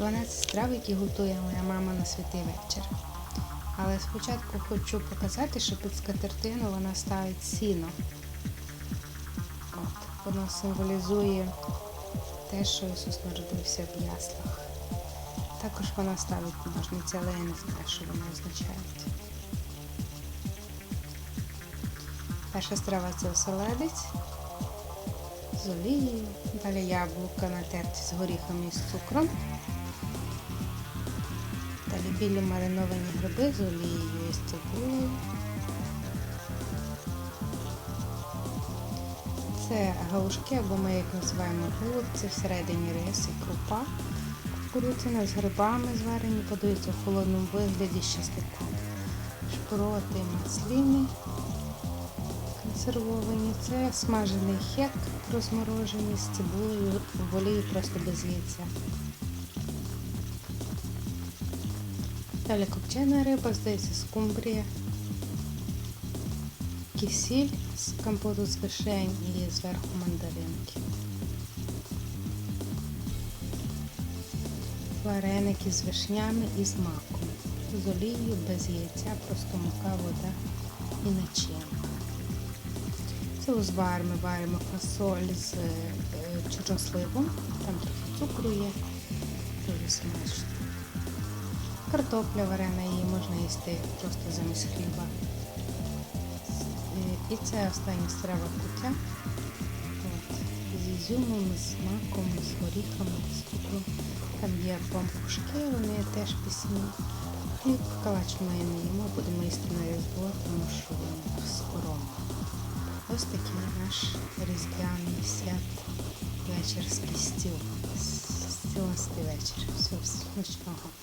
12 страв, які готує моя мама на святий вечір. Але спочатку хочу показати, що під скатертину вона ставить сіно. От, воно символізує те, що Ісус народився в яслах. Також вона ставить ножниці, але я не знаю, що вони означають. Перша страва це оселедець з олією, далі яблука натерті з горіхами і з цукром. Далі білі мариновані гриби з олією і з цибулею. Це галушки, або ми їх називаємо голубці, всередині рис і крупа. Кукурудзяна з грибами зварені, подаються в холодному вигляді з. Шпроти, масліни консервовані. Це смажений хек розморожений з цибулею в олії просто без яйця. Далі копчена риба, здається, скумбрія. Кисіль з компоту з вишень і зверху мандаринки. Вареники з вишнями і з маком. З олією, без яйця, просто мука, вода і начинка. Це узвар ми варимо фасоль з е, чорносливом, там трохи цукру є, дуже смачно. Картопля варена, її можна їсти просто замість хліба. І це остання страва куття. З ізюмом, з маком, з горіхами, з цукром. Там є пампушки, вони теж пісні. І калач ми не їмо, будемо їсти на різдво, тому що він скоромий. Ось такий наш різдвяний свят вечірський стіл. Стілистий вечір. Все, смачного.